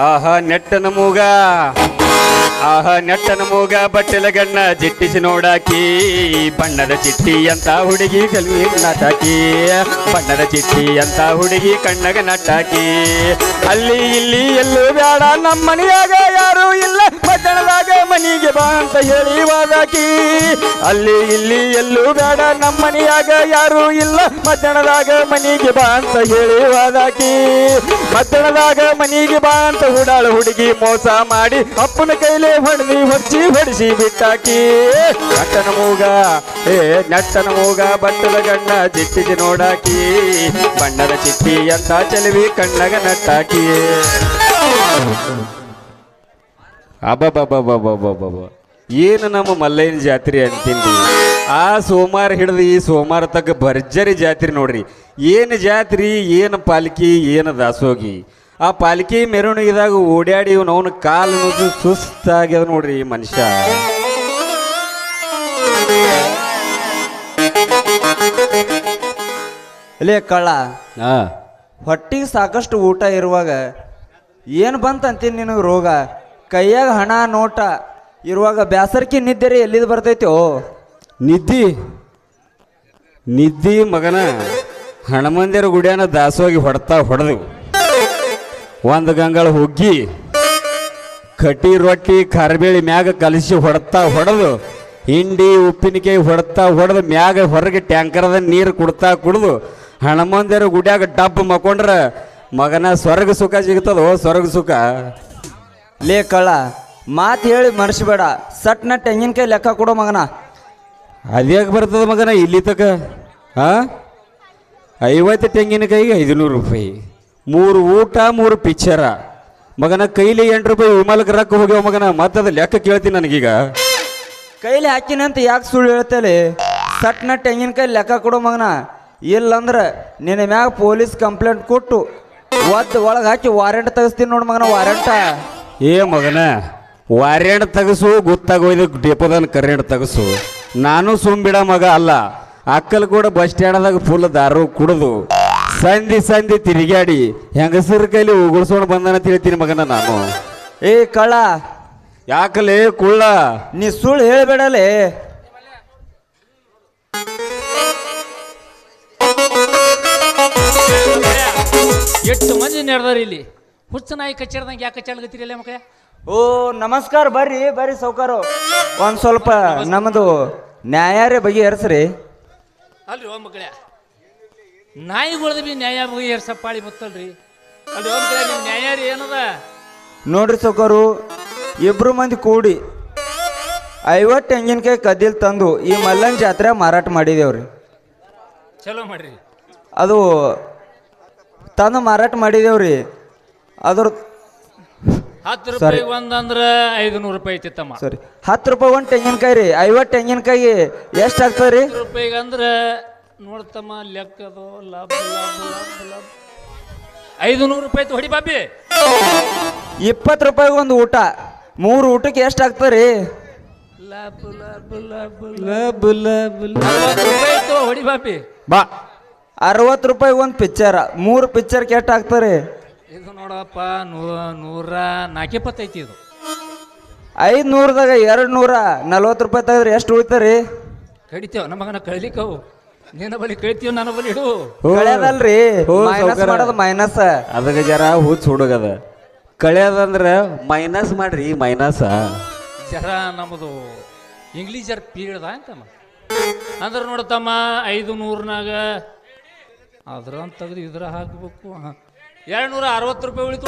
ಆಹ ನೆಟ್ಟನ ಮೂಗ. ಆಹ, ನೆಟ್ಟನ ಮೂಗ, ಬಟ್ಟೆಲ ಗಣ್ಣ ಜಿಟ್ಟಿಸಿ ನೋಡಾಕಿ, ಬಣ್ಣದ ಚಿಟ್ಟಿ ಅಂತ ಹುಡುಗಿ ಕಲ್ವಿ ನಟಾಕಿ ಬಣ್ಣದ ಚಿಟ್ಟಿ ಅಂತ ಹುಡುಗಿ ಕಣ್ಣಗ ನಟಾಕಿ ಅಲ್ಲಿ ಇಲ್ಲಿ ಎಲ್ಲೂ ಬೇಡ ನಮ್ಮ ಮನೆಯಾಗ ಯಾರು ಇಲ್ಲ ಪಟ್ಟಣದಾಗ ಮನೆಗೆ ಬಾ ಅಂತ ಹೇಳಿ ವಾದಾಕಿ. ಅಲ್ಲಿ ಇಲ್ಲಿ ಎಲ್ಲೂ ಬೇಡ ನಮ್ಮ ಮನೆಯಾಗ ಯಾರು ಇಲ್ಲ, ಮಧ್ಯಾಹ್ನದಾಗ ಮನೆಗೆ ಬಾ ಅಂತ ಹೇಳಿ ವಾದಾಕಿ. ಮಧ್ಯಾಹ್ನದಾಗ ಮನೆಗೆ ಬಾ ಅಂತ ಹುಡಾಳ ಹುಡುಗಿ ಮೋಸ ಮಾಡಿ, ಅಪ್ಪನ ಕೈಲೇ ಹೊಡೆದಿ ಹೊಚ್ಚಿ ಹೊಡಿಸಿ ಬಿಟ್ಟಾಕಿ. ನಟ್ಟನ ಮೂಗ, ಏ ನಟ್ಟನ ಮೂಗ, ಬಟ್ಟದ ಗಣ್ಣ ಜಿಟ್ಟಿಗೆ ನೋಡಾಕಿ. ಬಣ್ಣದ ಚಿಟ್ಟಿ ಅಂತ ಚೆಲುವಿ ಕಣ್ಣಗ ನಟ್ಟಾಕಿ. ಅಬ್ಬಬ್ಬಬ್ಬಬ್ಬಬ್ಬಬ್ಬ ಏನು ನಮ್ಮ ಮಲ್ಲಯ್ಯನ ಜಾತ್ರೆ ಅಂತೀನಿ ಆ ಸೋಮವಾರ ಹಿಡಿದು ಈ ಸೋಮವಾರ ತಕ್ಕ ಭರ್ಜರಿ ಜಾತ್ರೆ ನೋಡ್ರಿ. ಏನು ಜಾತ್ರೆ, ಏನು ಪಾಲ್ಕಿ, ಏನು ದಾಸೋಗಿ ಆ ಪಾಲಿಕೆ ಮೆರವಣಿಗೆದಾಗ ಓಡ್ಯಾಡಿ ಇವನು ಅವನ ಕಾಲು ನುಗ್ಗು ಸುಸ್ತಾಗ್ಯದ ನೋಡ್ರಿ ಈ ಮನುಷ್ಯ. ಲೇ ಕಳ್ಳ ಹಾ. ಹೊಟ್ಟಿಗೆ ಸಾಕಷ್ಟು ಊಟ ಇರುವಾಗ ಏನು ಬಂತ ಅಂತೀನಿ ನಿನಗೆ ರೋಗ? ಕೈಯಾಗ ಹಣ ನೋಟ ಇರುವಾಗ ಬ್ಯಾಸರ್ಕಿ ನಿದ್ದೆರಿ ಬರ್ತೈತಿ? ಓ. ನಿದ್ದಿ. ನಿದ್ದಿ ಮಗನ ಹಣಮಂದಿರ ಗುಡಿಯನ್ನ ದಾಸವಾಗಿ ಹೊಡ್ತಾ ಹೊಡೆದು ಒಂದು ಗಂಗಳ ಹುಗ್ಗಿ ಕಟ್ಟಿ ರೊಟ್ಟಿ ಕರಿಬೇಳಿ ಮ್ಯಾಗ ಕಲಸಿ ಹೊಡ್ತಾ ಹೊಡೆದು, ಹಿಂಡಿ ಉಪ್ಪಿನಕಾಯಿ ಹೊಡ್ತಾ ಹೊಡೆದು, ಮ್ಯಾಗ ಹೊರಗೆ ಟ್ಯಾಂಕರ್ದ ನೀರು ಕುಡ್ತಾ ಕುಡಿದು, ಹಣಮಂದಿರ ಗುಡ್ಯಾಗ ಡಬ್ ಮಕ್ಕೊಂಡ್ರೆ ಮಗನ ಸ್ವರ್ಗ ಸುಖ ಸಿಗ್ತದೋ ಸ್ವರ್ಗ ಸುಖ. ಲೇ ಕಳ್ಳ, ಮಾತು ಹೇಳಿ ಮರ್ಸ್ಬೇಡ, ಸಟ್ನ ತೆಂಗಿನಕಾಯಿ ಲೆಕ್ಕ ಕೊಡೋ ಮಗನ. ಅದ್ಯಾಕೆ ಬರ್ತದ ಮಗನ ಇಲ್ಲಿ ತಕ? ಹಾಂ ಐವತ್ತು ತೆಂಗಿನಕಾಯಿಗೆ ಐದುನೂರು ರೂಪಾಯಿ. ಮೂರು ಊಟ ಮೂರು ಪಿಕ್ಚರ. ಮಗನ ಕೈಲಿ ಎಂಟು ರೂಪಾಯಿ ವಿಮಲಕ್ಕೆ ರೊಕ್ಕ ಹೋಗ್ಯಾವ ಮಗನ ಮತ್ತದ ಲೆಕ್ಕ ಕೇಳ್ತೀನಿ ನನಗೀಗ. ಕೈಲಿ ಹಾಕಿನಂತ ಯಾಕೆ ಸುಳ್ಳು ಹೇಳ್ತೇಲಿ ಸಟ್ನ ತೆಂಗಿನಕಾಯಿ ಲೆಕ್ಕ ಕೊಡು ಮಗನ. ಇಲ್ಲಂದ್ರೆ ನಿನ್ನ ಮ್ಯಾಗ ಪೊಲೀಸ್ ಕಂಪ್ಲೇಂಟ್ ಕೊಟ್ಟು ಒದ್ದು ಒಳಗೆ ಹಾಕಿ ವಾರೆಂಟ್ ತೆಗಿಸ್ತೀನಿ ನೋಡು ಮಗನ ವಾರೆಂಟ ಏ ಮಗನ ವಾರೆಂಟ್ ತೆಗಸು ಗೊತ್ತಾಗೋಯ್ದು ಡೆಪೋದನ್ ಕರೆಂಟ್ ತೆಗಸು. ನಾನು ಸುಮ್ಬಿಡ ಮಗ ಅಲ್ಲ. ಅಕ್ಕಲ್ ಕೂಡ ಬಸ್ ಸ್ಟ್ಯಾಂಡ್ದಾಗ ಫುಲ್ ದಾರು ಕುಡಿದು. ಸಂಧಿ ಸಂಧಿ ತಿರುಗಾಡಿ ಹೆಂಗಸರ ಕೈಲಿ ಉಗುಳ್ಸೋಣ ಬಂದನ ತಿಳಿತೀನಿ ಮಗನ ನಾನು. ಏ ಕಳ್ಳ ಯಾಕಲೇ ಕುಳ್ಳ? ನೀ ಸುಳ್ಳು ಹೇಳ್ಬೇಡಲೆ. ಎಷ್ಟು ಮಂದಿ ನಡೆದಾರ ಇಲ್ಲಿ? ಹುಚ್ಚ ನಾಯಿ ಕಚ್ಚಾಡ್ದಂಗೆ ಯಾಕೆ ಕಚ್ಚಾಡ್ಗತ್ತೀರಿ ಮಕ್ಕಳ? ಓ ನಮಸ್ಕಾರ ಬರ್ರಿ ಬರ್ರಿ ಸೌಕಾರು ಒಂದ್ ಸ್ವಲ್ಪ ನಮ್ಮದು ನ್ಯಾಯಾರೇ ಬಗೆಹರಿಸ್ರಿ ಅಲ್ರಿ ಓ ಮಕ್ಕಳ. ನಾಯಿಗಳ್ದು ಬಿ ನ್ಯಾಯ ಬಗ್ಗೆ ಏರ್ಸಪ್ಪಾಳಿ ಗೊತ್ತಲ್ರಿ ಅಲ್ಲಿ ನಿಮ್ಮ ನ್ಯಾಯ ರೀ ಏನದ? ನೋಡ್ರಿ ಸೌಕರು ಇಬ್ರು ಮಂದಿ ಕೂಡಿ ಐವತ್ತು ತೆಂಗಿನಕಾಯಿ ಕದ್ದಿಲ್ ತಂದು ಈ ಮಲ್ಲನ್ ಜಾತ್ರೆ ಮಾರಾಟ ಮಾಡಿದೇವ್ರಿ. ಚಲೋ ಮಾಡ್ರಿ. ಅದು ತಂದು ಮಾರಾಟ ಮಾಡಿದೇವ್ರಿ. ಅದ್ರ ಹತ್ತು ರೂಪಾಯಿ ಒಂದಂದ್ರ ಐದು ನೂರು ರೂಪಾಯಿ ಐತಿತ್ತಮ್ಮ ಸರಿ. ಹತ್ತು ರೂಪಾಯಿ ಒಂದು ತೆಂಗಿನಕಾಯಿ ರೀ ಐವತ್ತು ತೆಂಗಿನಕಾಯಿ ಎಷ್ಟು ಆಗ್ತದೆ ರೀ ಹತ್ತು ರೂಪಾಯಿಗೆ ಅಂದ್ರ ನೋಡ್ತಮ್ಮ ಲೆಕ್ಕದು ಲಾಭ ಲಾಭ ಲಾಭ ಲಾಭ ಐದು ನೂರು ರೂಪಾಯಿ ಹೊಡಿ ಬಾಬಿ. ಇಪ್ಪತ್ತು ರೂಪಾಯಿಗೆ ಒಂದು ಊಟ. ಮೂರು ಊಟಕ್ಕೆ ಎಷ್ಟು ಆಗ್ತದೆ ರೀ ಲಾಭ ಲಾಭ ಲಾಭ ನಲ್ವತ್ತು ರೂಪಾಯಿ ಐತು ಹೊಡಿ ಬಾಬಿ. ಬಾ. ಅರವತ್ತು ರೂಪಾಯಿ ಒಂದು ಪಿಕ್ಚರ್. ಮೂರು ಪಿಕ್ಚರ್ಗೆ ಎಷ್ಟು ಆಗ್ತದೆ ರೀ ಇದು ನೋಡಪ್ಪ ನೂರ ನೂರ ನಾಲ್ಕಿಪ್ಪತ್ತೈತಿ ಇದು. ಐದು ನೂರದಾಗ ಎರಡು ನೂರ ನಲ್ವತ್ತು ರೂಪಾಯಿ ತೆಗೆದ್ರೆ ಎಷ್ಟು ಉಳಿತಾರೆ ರೀ ಕಡಿತೇವ ನಮ್ಮ ಮಗನ ಕಳಿಲಿಕ್ಕವು ನಿನ್ನ ಬಳಿ ಕೇಳ್ತೀವಿ ನನ್ನ ಬಳಿ ಇಡು. ಹೋ, ಮೈನಸ್ ಸಾವ್ಕಾರ. ಮಾಡೋದು ಮೈನಸ್ ಅದಕ್ಕೆ ಜರ ಹುಚ್ಚ ಹುಡುಗದ. ಕಳೆಯದಂದ್ರ ಮೈನಸ್ ಮಾಡ್ರಿ ಮೈನಸ್ ಜರ ನಮ್ಮದು ಇಂಗ್ಲೀಷ್ ಜರ ಪೀರಿಯಡ್ ಅಂತ ಅಂದ್ರೆ ನೋಡತಮ್ಮ ಐದು ನೂರ್ನಾಗ ಅದ್ರ ತೆಗೆದು ಇದ್ರ ಹಾಕ್ಬೇಕು. ಎರಡು ನೂರ ಅರವತ್ತು ರೂಪಾಯಿ ಉಳಿತು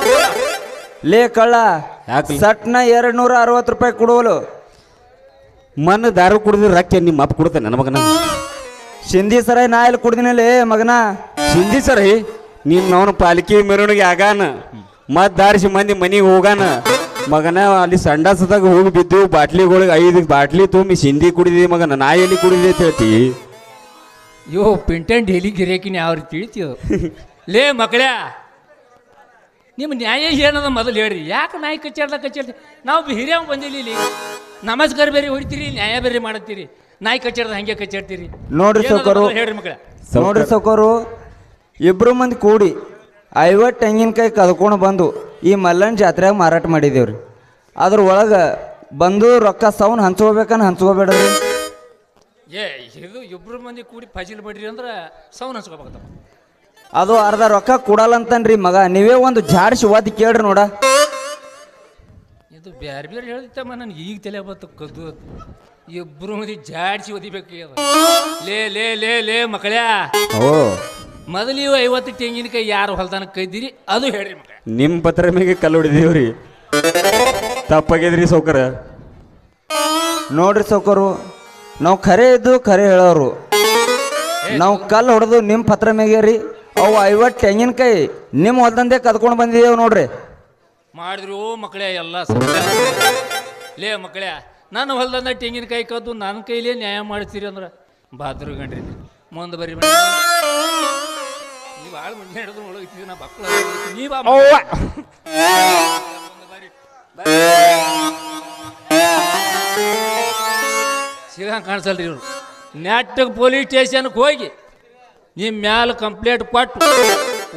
ಲೇ ಕಳ್ಳ? ಸಟ್ನ ಎರಡು ನೂರ ಅರವತ್ತು ರೂಪಾಯಿ ಕೊಡುವಲು. ಮನ್ ದಾರು ಕುಡಿದ್ರೆ ರೊಕ್ಕ ನಿಮ್ಮ ಅಪ್ಪ ಕೊಡ್ತಾನೆ ನನ್ನ ಮಗನ ಸಿಂಧಿ ಸರ ನಾ ಇಲ್ಲಿ ಕುಡ್ದಿನಲ್ಲಿ ಮಗನ? ಸಿಂಧಿ ಸರ ನೀನ್ ಅವನ ಪಾಲಿಕೆ ಮೆರವಣಿಗೆ ಆಗಾನ. ಮತ್ ದಾರಿಸಿ ಮಂದಿ ಮನಿಗೆ ಹೋಗಾನ. ಮಗನ ಅಲ್ಲಿ ಸಂಡಾಸದಾಗ ಹೋಗಿ ಬಿದ್ದು ಬಾಟ್ಲಿಗಳಿಗೆ ಐದು ಬಾಟ್ಲಿ ತುಂಬಿ ಸಿಂಧಿ ಕುಡಿದಿ ಮಗನ. ನಾ ಎಲ್ಲಿ ಕುಡಿದಿ ಅಂತ ಹೇಳ್ತಿ? ಯೋ ಪಿಂಟನ್ ಡೈಲಿ ಗಿರೇಕಿನ ಯಾವ ರೀತಿ ತಿಳಿತೀವ ಲೇ ಮಕ್ಳ್ಯಾ ನಿಮ್ಮ ನ್ಯಾಯ ಏನದ ಮೊದಲು ಹೇಳ್ರಿ. ಯಾಕೆ ನಾಯಿ ಕಚ್ಚಾಡ್ದ ಕಚ್ಚಾಡ್ತಿ? ನಾವು ಹಿರಿಯ ಬಂದಿಲ್ಲ ಇಲ್ಲಿ. ನಮಸ್ಕಾರ ಬೇರೆ ಹೊಡಿತೀರಿ ನ್ಯಾಯ ಬೇರೆ ಮಾಡತ್ತೀರಿ. ನಾಯಿ ಕಚ್ಚಿಡ್ದ ಹಂಗೆ ಕಚ್ಚಿಡ್ತೀರಿ. ನೋಡ್ರಿ ಸೌಕರು. ಹೇಳ್ರಿ ಮಕ್ಕಳ ನೋಡ್ರಿ ಸೌಕರು. ಇಬ್ರು ಮಂದಿ ಕೂಡಿ ಐವತ್ತು ತೆಂಗಿನಕಾಯಿ ಕದ್ಕೊಂಡು ಬಂದು ಈ ಮಲ್ಲನ್ ಜಾತ್ರೆಯಾಗ ಮಾರಾಟ ಮಾಡಿದೇವ್ರಿ. ಅದ್ರ ಒಳಗೆ ಬಂದು ರೊಕ್ಕ ಸೌನ್ ಹಂಚ್ಕೋಬೇಕನ್ನ ಹಂಚ್ಕೋಬೇಡ್ರಿ. ಏ ಇದು ಇಬ್ರು ಮಂದಿ ಕೂಡಿ ಫಜಿಲ್ ಬಿಡ್ರಿ ಅಂದ್ರೆ ಸೌನ್ ಹಂಚ್ಕೋಬೇಕಂತ ಅದು ಅರ್ಧ ರೊಕ್ಕ ಕೊಡಲ್ಲ ಅಂತನ್ರಿ ಮಗ. ನೀವೇ ಒಂದು ಜಾಡ್ಸಿ ಓದಿ ಕೇಳ್ರಿ ನೋಡ. ಇದು ಬ್ಯಾರೆ ಬೇರೆ ಹೇಳ್ತಮ್ಮ ನನಗೆ ಈಗ ತಲೆ ಬತ್ತು ಕದ್ದು. ಇಬ್ರು ಮಂದಿ ಜಾಡ್ಸಿ ಒದಿಬೇಕು ಲೇ ಲೇ ಲೇ ಲೇ ಮಕ್ಕಳ್ಯಾ ಓ ಮೊದಲು ಇವು ಐವತ್ತು ತೆಂಗಿನಕಾಯಿ ಯಾರು ಹೊಲ್ದಾನ ಕೈದಿರಿ ಅದು ಹೇಳ್ರಿ ಮಕ್ಕಳ. ನಿಮ್ಮ ಪತ್ರ ಮೇಲೆ ಕಲ್ಲು ಹೊಡಿದೀವ್ರಿ. ತಪ್ಪಾಗಿದ್ರಿ ಸೌಕರ ನೋಡ್ರಿ ಸೌಕರು ನಾವು ಖರೆ ಇದ್ದು ಖರೆ ಹೇಳೋರು. ನಾವು ಕಲ್ಲು ಹೊಡೆದು ನಿಮ್ಮ ಪತ್ರ ಮೇಗ್ಯಾರಿ ಅವು ಐವತ್ತು ತೆಂಗಿನಕಾಯಿ ನಿಮ್ಮ ಹೊಲ್ದಂದೆ ಕದ್ಕೊಂಡು ಬಂದಿದ್ದೇವೆ ನೋಡ್ರಿ. ಮಾಡಿದ್ರು ಮಕ್ಕಳೇ ಎಲ್ಲ ಸರಿ. ಲೇ ಮಕ್ಕಳೇ ನನ್ನ ಹೊಲ್ದಂದ ತೆಂಗಿನಕಾಯಿ ಕದ್ದು ನನ್ನ ಕೈಲೇ ನ್ಯಾಯ ಮಾಡ್ತೀರಿ ಅಂದ್ರೆ ಬಾದ್ರು ಗಂಡ್ರಿ. ಮುಂದೆ ಬರಿ ನೀವು ಭಾಳ ಮುಂದೆ ಹಿಡಿದು ಒಳಗಿದ್ದೀವಿ ನಾ ಬಕ್ಕಳ ನೀ ಬಾ. ಸಿಗಂಗೆ ಕಾಣಿಸಲ್ರಿ ಇವರು. ನೆಟ್ಟಗೆ ಪೊಲೀಸ್ ಸ್ಟೇಷನ್ಗೆ ಹೋಗಿ ನಿಮ್ಮ ಮ್ಯಾಲೆ ಕಂಪ್ಲೇಂಟ್ ಕೊಟ್ಟು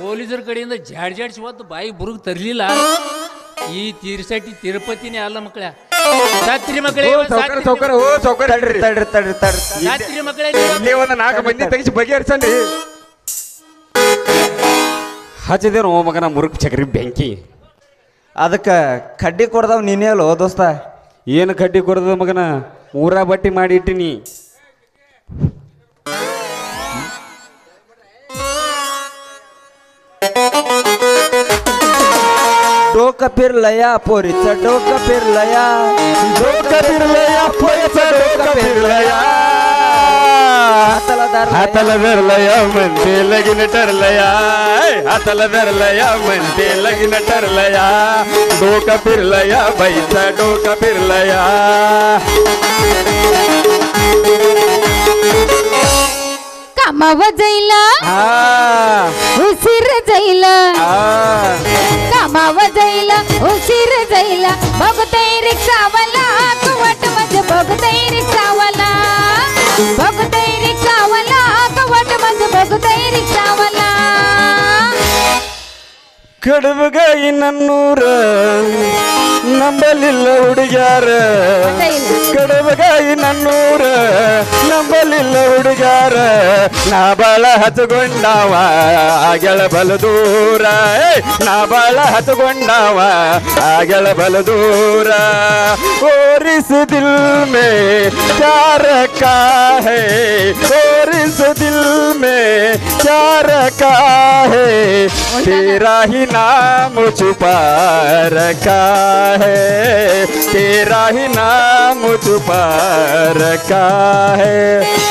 ಪೊಲೀಸರ ಕಡೆಯಿಂದ ಜಾಡ್ ಜಾಡ್ಸಿ ಒದ್ದು ಬಾಯಿ ಬುರುಗ್ ತರಲಿಲ್ಲ. ಈ ತೀರ್ಸಟ್ಟಿ ತಿರುಪತಿನೇ ಅಲ್ಲ ಮಕ್ಕಳ ಸಾತ್ರಿ ಮಕ್ಕಳೇ ಸೌಕರ ಸೌಕರ ಓ ಸೌಕರ ತಡ್ರಿ ತಡ್ರಿ ತಡ್ರಿ. ತಡ್ರಿ ಸತ್ರಿ ಮಕ್ಕಳೇ ಇಲ್ಲೇ ಒಂದು ನಾಲ್ಕು ಮಂದಿ ತೆಗಿಸಿ ಬಗೆಹರಿಸಂడి ಹಚ್ಚಿದೇನು ಓ ಮಗನ ಮುರುಕ್ ಚಕ್ರಿ ಬೆಂಕಿ. ಅದಕ್ಕೆ ಕಡ್ಡಿ ಕೊಡ್ದವ್ ನೀನೇ ಅಲ್ಲೋ ದೋಸ್ತ? ಏನು ಕಡ್ಡಿ ಕೊಡ್ದ ಮಗನ? ಊರ ಬಟ್ಟಿ ಮಾಡಿ ಇಟ್ಟಿನಿ. डोक फिरलया पोरीचं डोक फिरलया. डोक फिरलया पोरीचं डोक फिर फिरलया. हाताला धरलया म्हणते लगीन ठरलया. हाताला धरलया म्हणते लगीन ठरलया. डोक फिरलया बाईचा डोक फिरलया. कामाव जाईला उशीर जाईला. कामाव जाईला उशीर जाईला. बघतय रिक्षावाला कवटमध्ये बघतय रिक्षावाला. बघतय रिक्षावाला कवटमध्ये बघतय रिक्षावाला. कडव गई नन्नूर. ಬಗುತೈ ರಿಕ್ಷಾವಲ ಕಡುಬಗಾಯಿ ನನ್ನೂರ ನಂಬಲಿಲ್ಲ ಹುಡುಗ್ಯಾರ ಕಡುಬಗಾಯಿ ನನ್ನೂರ ನಂಬಲಿಲ್ಲ ಹುಡುಗ್ಯಾರ ನಾ ಬಾಳ ಹತ್ಕೊಂಡಾವ ಆಗೆಳ ಬಲ ದೂರ ಏ, ನಾ ಬಾಳ ಹತ್ಕೊಂಡಾವ ಆಗೆಳ ಬಲ ದೂರ ಓರಿಸ ದಿಲ್ ಮೇ ಚಾರ ಕಾ ಹೇ ಓರಿಸ ದಿಲ್ ಮೇ ಚಾರ ಕಾ ಹೇ तेरा ही नाम छुपा रखा है। तेरा ही नाम छुपा का है।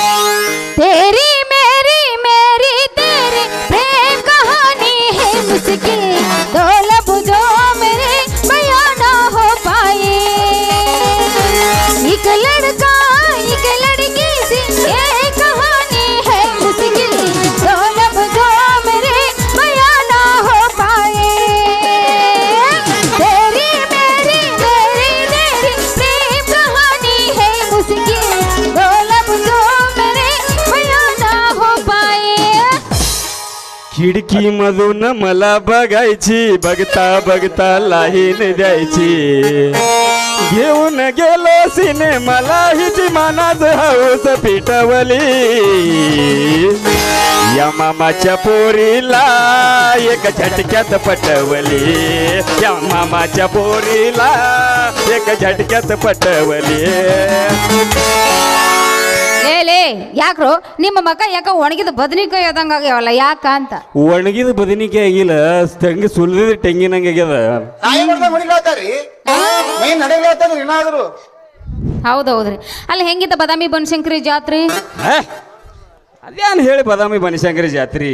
खिडकी मधून मला बघायची बघता बघता लाहीन द्यायची. घेऊन गेलो सिनेमाला हिची मानाच हौस पिटवली. या मामाच्या पोरीला एक झटक्यात पटवली. या मामाच्या पोरीला एक झटक्यात पटवली. ಲೇ ನಿಮ್ಮ ಮಗ ಯಾಕ ಒಣಗಿದ ಬದನಿಕಾಯಿ ಆದಂಗ ಆಗ್ಯಾವಲ್ಲ ಯಾಕ ಅಂತ? ಒಣಗಿದ ಬದನಿಕೆ ಆಗಿಲ್ಲ ತಂಗಿ ಸುಲಿದ ತೆಂಗಿನಂಗೆ ಆಗ್ಯದ. ನಾಯಿ ಹೊಡಿಲಾತಾರಿ ಏನಾದ್ರು? ಹೌದೌದ್ರಿ. ಅಲ್ಲಿ ಹೆಂಗಿದ್ದ ಬದಾಮಿ ಬನಶಂಕರಿ ಜಾತ್ರೆ? ಹೇ? ಅದೇನು ಹೇಳಿ ಬದಾಮಿ ಬನಶಂಕರಿ ಜಾತ್ರಿ?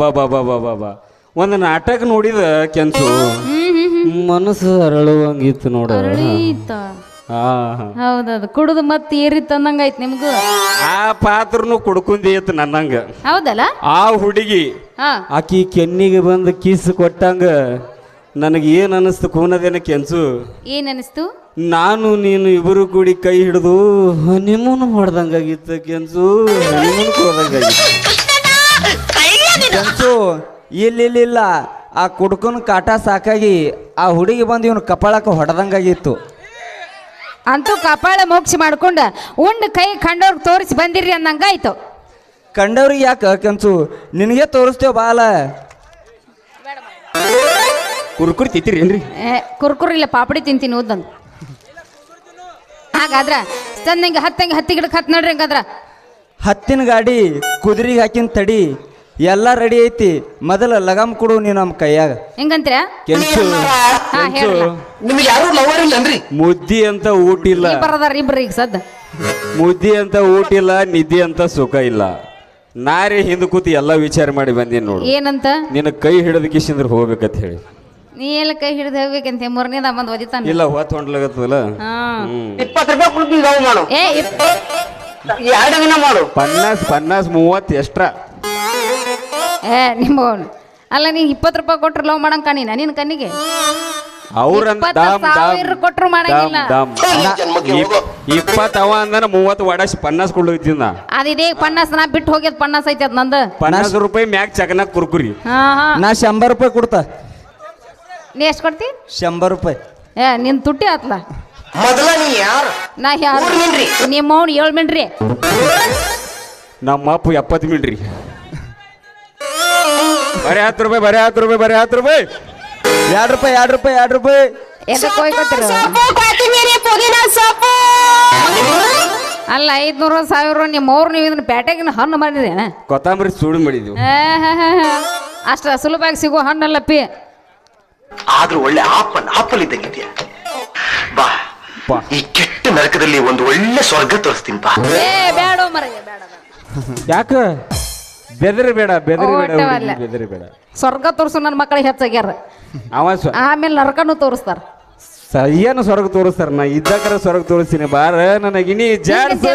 ಬಾ ಬಾ ಒಂದು ನಾಟಕ ನೋಡಿದ ಕೆನ್ಸು ಮನಸ್ಸು ಅರಳುವಂಗಿತ್ತು ನೋಡ. ಅರಳೀತ. ಹಾ ಹಾ. ಹೌದೌದು. ಕುಡಿದು ಮತ್ತೆ ತಂದಂಗ ಐತ್ ನಿಮ್ಗೂ? ಆ ಪಾತ್ರನು ಕುಡ್ಕೊಂಡಿ ಇತ್ತು ನನ್ನಂಗ. ಹೌದಲ್ಲ? ಆ ಹುಡುಗಿ ಹಾ. ಆಕಿ ಕೆನ್ನಿಗೆ ಬಂದು ಕಿಸ್ ಕೊಟ್ಟಂಗ ನನಗೆ ಏನ್ ಅನಿಸ್ತು ಕೂನದೇನ ಕೆನ್ಸು? ಏನ್ ಅನಿಸ್ತು? ನಾನು ನೀನು ಇಬ್ಬರು ಕೂಡಿ ಕೈ ಹಿಡಿದು ಹನಿಮೂನ್ ಹೊಡೆದಂಗಾಗಿತ್ತು ಕೆನ್ಸು. ಹನಿಮೂನ್ ಹೋದಂಗಾಗಿತ್ತು ಕೆಂಚು ಇಲ್ಲ ಇಲ್ಲ ಇಲ್ಲ ಆ ಕುಡ್ಕನ ಕಾಟ ಸಾಕಾಗಿ ಆ ಹುಡುಗಿ ಬಂದು ಇವನು ಕಪಾಳಕ್ಕೆ ಹೊಡೆದಂಗಾಗಿತ್ತು. ಅಂತೂ ಕಪಾಳ ಮೋಕ್ಷ ಮಾಡ್ಕೊಂಡು ಉಂಡು ಕೈ ಕಂಡವ್ರಿಗೆ ತೋರಿಸಿ ಬಂದಿರಿ ಅಂದಂಗಾಯ್ತು ಕಂಡವ್ರಿಗೆ ಯಾಕೆ ಕೆಂಚು ನಿನಗೆ ತೋರಿಸ್ತೇವೆ ಬಾಲ. ಕುರ್ಕುರಿ ತಿಂತೀರಿ ಏನ್ರಿ? ಏ, ಕುರ್ಕುರಿ ಇಲ್ಲ ಪಾಪಡಿ ತಿಂತೀನಿ ಹಾಗಾದ್ರೆ ಹಾಗಾದ್ರ ಚಂದಂಗೆ ಹತ್ತಂಗೆ ಹತ್ತಿ ಗಿಡಕ್ಕೆ ಹತ್ತು ನೋಡ್ರಿ ಹಂಗಾದ್ರ. ಹತ್ತಿನ ಗಾಡಿ ಕುದುರೆಗೆ ಹಾಕಿನ ತಡಿ. ಎಲ್ಲ ರೆಡಿ ಐತಿ. ಮೊದಲ ಲಗಾಮ್ ಕೊಡು ನೀನು ನಮ್ಮ ಕೈಯಾಗ. ಹೆಂಗಂತೀರ? ಕೆಂಚು. ಹಾ ನಿಮ್ಗೆ ಯಾರು ಲವರ್ ಇಲ್ಲನ್ರಿ? ಮುದ್ದಿ ಅಂತ ಊಟ ಇಲ್ಲ. ಇಬ್ರು ಈಗ ಸದ್ದ. ಮುದ್ದಿ ಅಂತ ಊಟ ಇಲ್ಲ ನಿದ್ದಿ ಅಂತ ಸುಖ ಇಲ್ಲ. ನಾರಿ ಹಿಂದೆ ಕೂತಿ ಎಲ್ಲ ವಿಚಾರ ಮಾಡಿ ಬಂದೀನಿ ನೋಡು. ಏನಂತ? ನಿನ್ನ ಕೈ ಹಿಡಿದ ಕಿಶಿಂದ್ರ ಹೋಗ್ಬೇಕಂತ ಹೇಳಿ. ನೀ ಎಲ್ಲ ಕೈ ಹಿಡಿದು ಹೋಗ್ಬೇಕಂತ? ಮೂರನೇದ ಬಂದು ಒದಿತಾನ ಇಲ್ಲ ಹೊತ್ತು ಹೊಂಟ್ಲಾಗತ್ತಲ್ಲ ಹಾ. ಇಪ್ಪತ್ತು ರೂಪಾಯಿ ಕೊಡ್ತೀನಿ ಮಾಡು. ಏ ಎರಡು ದಿನ ಮಾಡು. ಪನ್ನಾಸ್ ಪನ್ನಾಸ್ ಮೂವತ್ತು ಎಷ್ಟ್ರ? ಏ ನಿಮ್ಮ ಅಲ್ಲ ನೀ ಇಪ್ಪತ್ತು ರೂಪಾಯಿ ಕೊಟ್ರು ಲವ್ ಮಾಡಂಗ ಕಾಣಿನ ನಿನ್ನ ಕಣ್ಣಿಗೆ? ಅವ್ರಂತ ಇಪ್ಪತ್ತು ದಾಮ್ ದಾಮ್ ಸಾವಿರ ಕೊಟ್ರು ಮಾಡಂಗಿಲ್ಲ. ಇಪ್ಪತ್ತು ಅವ ಅಂದ್ರ ಮೂವತ್ತು ಪನ್ನಾಸ್ ಕೊಡ್ಲಿಕ್ಕಿದ್ದ ನಾ ಅದಿದೇ ಪನ್ನಾಸ್ ನಾ ಬಿಟ್ಟು ಹೋಗ್ಯದ ಪನ್ನಾಸ್ ಐತಿ ಅದ್ ನಂದು. ಪನ್ನಾಸ್ ರೂಪಾಯಿ ಮ್ಯಾಕ್ ಚಕನ ಕುರ್ಕುರಿ. ಹಾ ಹಾ. ನಾ ಶಂಬರ್ ರೂಪಾಯಿ ಕೊಡ್ತ. ನೀ ಎಷ್ಟು ಕೊಡ್ತಿ? ಶಂಬರ್ ರೂಪಾಯಿ. ಏ ನಿನ್ ತುಟ್ಟಿ ಆತ್ಲ? ಮೊದಲ ನೀ ಯಾರು? ನಾ ಯಾರು. ನಿಮ್ಮ ಅವ್ನು ಏಳು ಮಿನ್ರಿ ನಮ್ಮ ಅಪ್ಪ ಎಪ್ಪತ್ತು ಮೀನ್ರಿ ಬರೀ ಹತ್ತು ರೂಪಾಯಿ ಬರೀ ಹತ್ತು ರೂಪಾಯಿ ಬರೀ ಹತ್ತು ರೂಪಾಯಿ. ಎರಡು ರೂಪಾಯಿ ಎರಡು ರೂಪಾಯಿ ಎರಡು ರೂಪಾಯಿ. ಎದಕ್ಕೆ ಹೋಯ್ಕೊತಿರ? ಅಲ್ಲ ಐದ್ನೂರು ಸಾವಿರ ನಿಮ್ಮ ಮೂರು ನೀವು ಇದನ್ನ ಪೇಟೆಗಿನ ಹಣ್ಣು ಮಾಡಿರೇನ ಕೊತ್ತಂಬರಿ ಸುಡು ಮಾಡಿದ್ವಿ. ಅಷ್ಟ ಸುಲಭವಾಗಿ ಸಿಗೋ ಹಣ್ಣಲ್ಲಪ್ಪಿ. ಆದ್ರೂ ಒಳ್ಳೆ ಆಪಲ್ ಆಪಲ್ ಇದ್ದಂಗೆ ಇದೆಯಾ ಬಾ ಬಾ. ಈ ಕೆಟ್ಟ ನರಕದಲ್ಲಿ ಒಂದು ಒಳ್ಳೆ ಸ್ವರ್ಗ ತೋರಿಸ್ತೀನಿ ಬಾ. ಏ ಬೇಡ ಮರಯ್ಯ ಬೇಡ. ಯಾಕ? ಬೆದರಿ ಬೇಡ ಬೆದರಿ ಬೆದರಿ ಬೇಡ. ಸ್ವರ್ಗ ತೋರಿಸು ನನ್ನ ಮಕ್ಕಳಿಗೆ ಹೆಚ್ಚಾಗ್ಯಾರ. ಅವ ಆಮೇಲೆ ನರಕನು ತೋರಿಸ್ತಾರ. ಏನು ಸ್ವರ್ಗ ತೋರಿಸ್ತಾರ ನಾ ಇದ್ದಾಕರ ಸ್ವರ್ಗ ತೋರಿಸ್ತೀನಿ ಬಾರ ನನಗಿನಿ ಜಾಡ್ಸು.